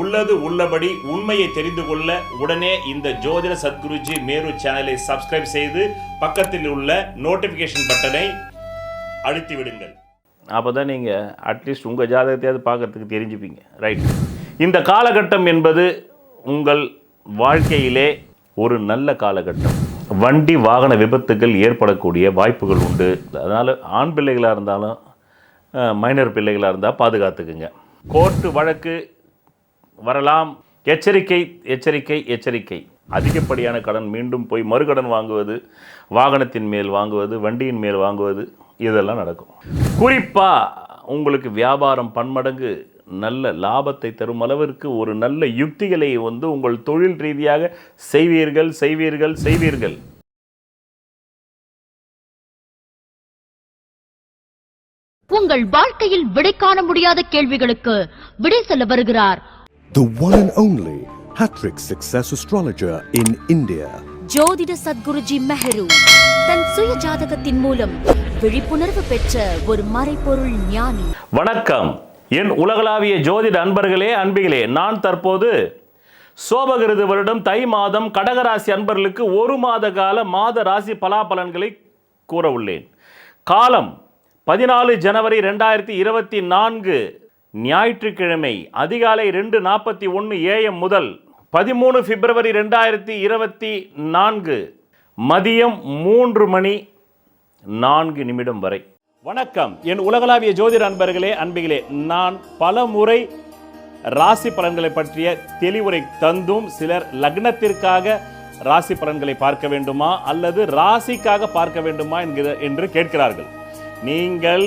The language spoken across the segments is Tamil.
உள்ளது உள்ளபடி உண்மையை தெரிந்து கொள்ள உடனே இந்த ஜோதிட சத்குருஜி மேரு சேனலை சப்ஸ்கிரைப் செய்து பக்கத்தில் உள்ள நோட்டிஃபிகேஷன் பட்டனை அழுத்தி விடுங்கள். அப்போ தான் நீங்கள் அட்லீஸ்ட் உங்கள் ஜாதகத்தையாவது பார்க்கறதுக்கு தெரிஞ்சுப்பீங்க. ரைட் இந்த காலகட்டம் என்பது உங்கள் வாழ்க்கையிலே ஒரு நல்ல காலகட்டம். வண்டி வாகன விபத்துகள் ஏற்படக்கூடிய வாய்ப்புகள் உண்டு. அதனால் ஆண் பிள்ளைகளாக இருந்தாலும் மைனர் பிள்ளைகளாக இருந்தால் பாதுகாத்துக்குங்க. கோர்ட்டு வழக்கு வரலாம். எச்சரிக்கை எச்சரிக்கை எச்சரிக்கை. அதிகப்படியான கடன் மீண்டும் போய் மறுகடன் வாங்குவது வாகனத்தின் மேல் வாங்குவது வண்டியின் மேல் வாங்குவது இதெல்லாம் நடக்கும். குறிப்பாக உங்களுக்கு வியாபாரம் பன்மடங்கு நல்ல லாபத்தை தரும் அளவிற்கு ஒரு நல்ல யுக்திகளை வந்து உங்கள் தொழில் ரீதியாக செய்வீர்கள் செய்வீர்கள் செய்வீர்கள். உங்கள் வாழ்க்கையில் விடை காண முடியாத கேள்விகளுக்கு விடை சொல்ல வருகிறார் The one and only Hattrick Success Astrologer in India. ஜோதிட சத்குருஜி மெஹரு தன் சுய ஜாதகத்தின் மூலம் விழிப்புணர்வு பெற்ற ஒரு மறைபொருள் ஞானி. வணக்கம். என் உலகளாவிய ஜோதிட அன்பர்களே அன்பிகளே நான் தற்போது சோபகிருது வருடம் தை மாதம் கடகராசி அன்பர்களுக்கு ஒரு மாத கால மாத ராசி பலாபலன்களை கூற உள்ளேன். காலம் பதினாலு ஜனவரி ரெண்டாயிரத்தி இருபத்தி நான்கு ஞாயிற்றுக்கிழமை அதிகாலை ரெண்டு நாற்பத்தி ஒன்று ஏஎம் முதல் பதிமூணு பிப்ரவரி ரெண்டாயிரத்தி இருபத்தி நான்கு மதியம் மூன்று மணி நான்கு நிமிடம் வரை. வணக்கம். என் உலகளாவிய ஜோதிட அன்பர்களே அன்பிகளே நான் பல முறை ராசி பலன்களை பற்றிய தெளிவுரை தந்தும் சிலர் லக்னத்திற்காக ராசி பலன்களை பார்க்க வேண்டுமா அல்லது ராசிக்காக பார்க்க வேண்டுமா என்கிற என்று கேட்கிறார்கள். நீங்கள்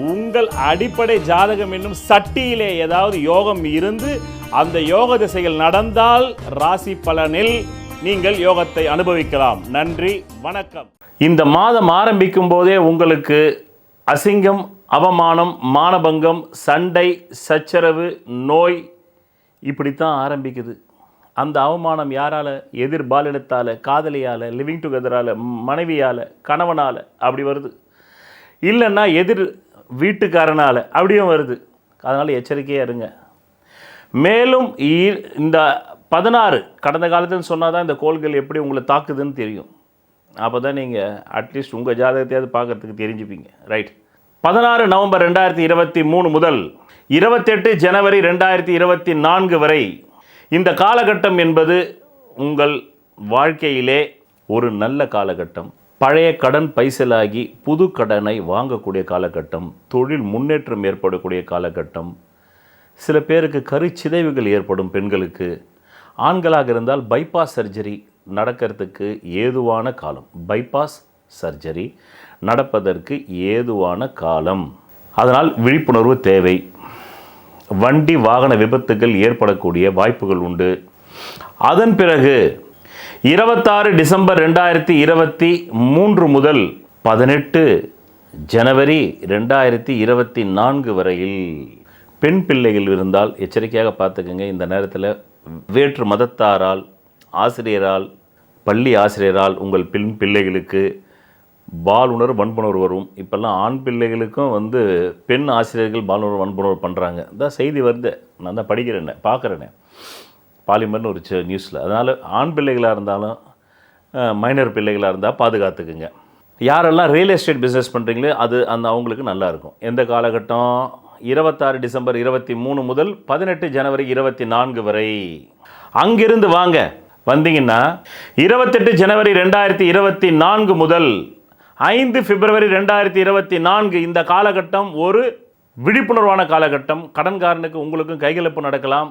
உங்கள் அடிப்படை ஜாதகம் என்னும் சட்டியிலே ஏதாவது யோகம் இருந்து அந்த யோக திசைகள் நடந்தால் ராசி பலனில் நீங்கள் யோகத்தை அனுபவிக்கலாம். நன்றி வணக்கம். இந்த மாதம் ஆரம்பிக்கும் போதே உங்களுக்கு அசிங்கம் அவமானம் மானபங்கம் சண்டை சச்சரவு நோய் இப்படித்தான் ஆரம்பிக்குது. அந்த அவமானம் யாரால எதிர் காதலியால் காதலியால லிவிங் டுகெதரால் மனைவியால் கணவனால அப்படி வருது. இல்லைன்னா எதிர் வீட்டுக்காரனால். அப்படியும் வருது. அதனால் எச்சரிக்கையாக இருங்க. மேலும் இ- இந்த பதினாறு கடந்த காலத்துன்னு சொன்னால் தான் இந்த கோள்கள் எப்படி உங்களை தாக்குதுன்னு தெரியும். அப்போ தான் நீங்கள் அட்லீஸ்ட் உங்கள் ஜாதகத்தையாவது பார்க்கறதுக்கு தெரிஞ்சுப்பீங்க. ரைட் பதினாறு நவம்பர் ரெண்டாயிரத்தி இருபத்தி மூணு முதல் இருபத்தெட்டு ஜனவரி ரெண்டாயிரத்தி இருபத்தி நான்கு வரை இந்த காலகட்டம் என்பது உங்கள் வாழ்க்கையிலே ஒரு நல்ல காலகட்டம். பழைய கடன் பைசலாகி புது கடனை வாங்கக்கூடிய காலகட்டம் தொழில் முன்னேற்றம் ஏற்படக்கூடிய காலகட்டம். சில பேருக்கு கருச்சிதைவுகள் ஏற்படும் பெண்களுக்கு. ஆண்களாக இருந்தால் பைபாஸ் சர்ஜரி நடக்கிறதுக்கு ஏதுவான காலம். பைபாஸ் சர்ஜரி நடப்பதற்கு ஏதுவான காலம். அதனால் விழிப்புணர்வு தேவை. வண்டி வாகன விபத்துகள் ஏற்படக்கூடிய வாய்ப்புகள் உண்டு. அதன் பிறகு இருபத்தாறு டிசம்பர் ரெண்டாயிரத்தி இருபத்தி மூன்று முதல் பதினெட்டு ஜனவரி ரெண்டாயிரத்தி இருபத்தி நான்கு வரையில் பெண் பிள்ளைகள் இருந்தால் எச்சரிக்கையாக பார்த்துக்கோங்க. இந்த நேரத்தில் வேற்று மதத்தாரால் ஆசிரியரால் பள்ளி ஆசிரியரால் உங்கள் பெண் பிள்ளைகளுக்கு பாலுணர்வு வன்புணர்வு வரும். இப்போல்லாம் ஆண் பிள்ளைகளுக்கும் வந்து பெண் ஆசிரியர்கள் பாலுணர்வு வன்புணர்வு பண்ணுறாங்க இந்த செய்தி வருது. நான் தான் படிக்கிறேனே பார்க்குறேனே. பாலிமர்னு ஒரு நியூஸில் அதனால் ஆண் பிள்ளைகளாக இருந்தாலும் மைனர் பிள்ளைகளாக இருந்தால் பாதுகாத்துக்குங்க. யாரெல்லாம் ரியல் எஸ்டேட் பிஸ்னஸ் பண்ணுறீங்களோ அது அந்த அவங்களுக்கு நல்லாயிருக்கும் எந்த காலகட்டம்? இருபத்தாறு டிசம்பர் இருபத்தி மூணு முதல் பதினெட்டு ஜனவரி இருபத்தி நான்கு வரை. அங்கிருந்து வாங்க. வந்தீங்கன்னா இருபத்தெட்டு ஜனவரி ரெண்டாயிரத்தி இருபத்தி நான்கு முதல் ஐந்து பிப்ரவரி ரெண்டாயிரத்தி இருபத்தி நான்கு இந்த காலகட்டம் ஒரு விழிப்புணர்வான காலகட்டம். கடன்காரனுக்கு உங்களுக்கும் கைகலப்பு நடக்கலாம்.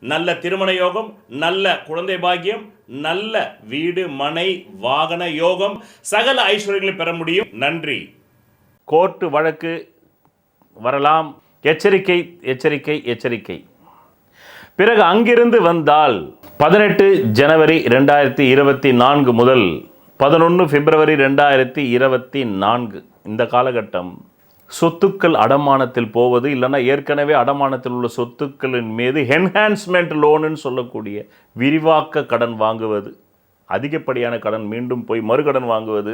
நல்ல திருமண யோகம் நல்ல குழந்தை பாக்கியம் நல்ல வீடு மனை வாகன யோகம் சகல ஐஸ்வர்யங்களை பெற முடியும். நன்றி. கோர்ட்டு வழக்கு வரலாம். எச்சரிக்கை எச்சரிக்கை எச்சரிக்கை. பிறகு அங்கிருந்து வந்தால் பதினெட்டு ஜனவரி ரெண்டாயிரத்தி இருபத்தி நான்கு முதல் பதினொன்று பிப்ரவரி ரெண்டாயிரத்தி இருபத்தி நான்கு. இந்த காலகட்டம் சொத்துக்கள் அடமானத்தில் போவது இல்லைன்னா ஏற்கனவே அடமானத்தில் உள்ள சொத்துக்களின் மீது என்ஹான்ஸ்மெண்ட் லோனுன்னு சொல்லக்கூடிய விரிவாக்க கடன் வாங்குவது அதிகப்படியான கடன் மீண்டும் போய் மறுகடன் வாங்குவது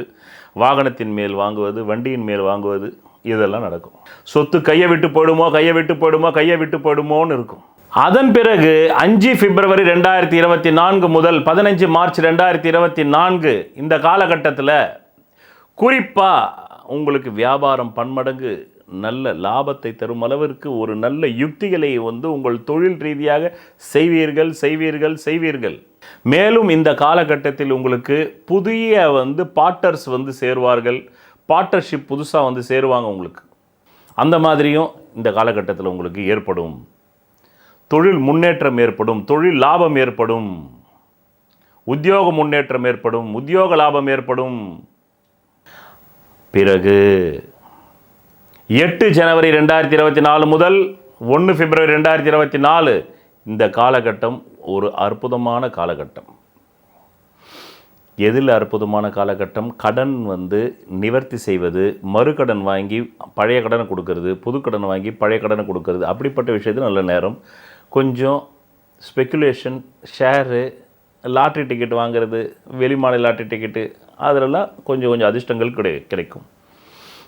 வாகனத்தின் மேல் வாங்குவது வண்டியின் மேல் வாங்குவது இதெல்லாம் நடக்கும். சொத்து கையை விட்டு போயிடுமோ கையை விட்டு போயிடுமோ கையை விட்டு போயிடுமோன்னு இருக்கும். அதன் பிறகு அஞ்சு பிப்ரவரி ரெண்டாயிரத்தி இருபத்தி நான்கு முதல் பதினஞ்சு மார்ச் ரெண்டாயிரத்தி இருபத்தி நான்கு இந்த காலகட்டத்தில் குறிப்பாக உங்களுக்கு வியாபாரம் பன்மடங்கு நல்ல லாபத்தை தரும் அளவிற்கு ஒரு நல்ல யுக்திகளை வந்து உங்கள் தொழில் ரீதியாக செய்வீர்கள் செய்வீர்கள் செய்வீர்கள். மேலும் இந்த காலகட்டத்தில் உங்களுக்கு புதிய வந்து பார்ட்னர்ஸ் வந்து சேருவார்கள். பார்ட்னர்ஷிப் புதுசாக வந்து சேருவாங்க உங்களுக்கு. அந்த மாதிரியும் இந்த காலகட்டத்தில் உங்களுக்கு ஏற்படும். தொழில் முன்னேற்றம் ஏற்படும் தொழில் லாபம் ஏற்படும். உத்தியோக முன்னேற்றம் ஏற்படும் உத்தியோக லாபம் ஏற்படும். பிறகு எட்டு ஜனவரி ரெண்டாயிரத்தி இருபத்தி நாலு முதல் ஒன்று பிப்ரவரி ரெண்டாயிரத்தி இருபத்தி நாலு. இந்த காலகட்டம் ஒரு அற்புதமான காலகட்டம். எதில் அற்புதமான காலகட்டம்? கடன் வந்து நிவர்த்தி செய்வது மறுகடன் வாங்கி பழைய கடனை கொடுக்கறது புது கடன் வாங்கி பழைய கடனை கொடுக்கறது. அப்படிப்பட்ட விஷயத்தில் நல்ல நேரம். கொஞ்சம் ஸ்பெக்குலேஷன் ஷேரு லாட்ரி டிக்கெட் வாங்குறது வெளிமாநில லாட்ரி டிக்கெட்டு அதிலெல்லாம் கொஞ்சம் கொஞ்சம் அதிர்ஷ்டங்கள் கிடை கிடைக்கும்.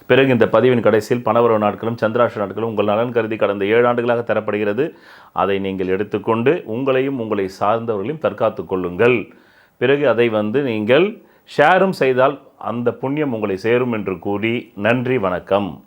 பிறகு இந்த பதிவின் கடைசியில் பணவரவு நாட்களும் சந்திராஷ்ட நாட்களும் உங்கள் நலன் கருதி கடந்த ஏழு ஆண்டுகளாக தரப்படுகிறது. அதை நீங்கள் எடுத்துக்கொண்டு உங்களையும் உங்களை சார்ந்தவர்களையும் தற்காத்து கொள்ளுங்கள். பிறகு அதை வந்து நீங்கள் ஷேரும் செய்தால் அந்த புண்ணியம் உங்களை சேரும் என்று கூறி நன்றி வணக்கம்.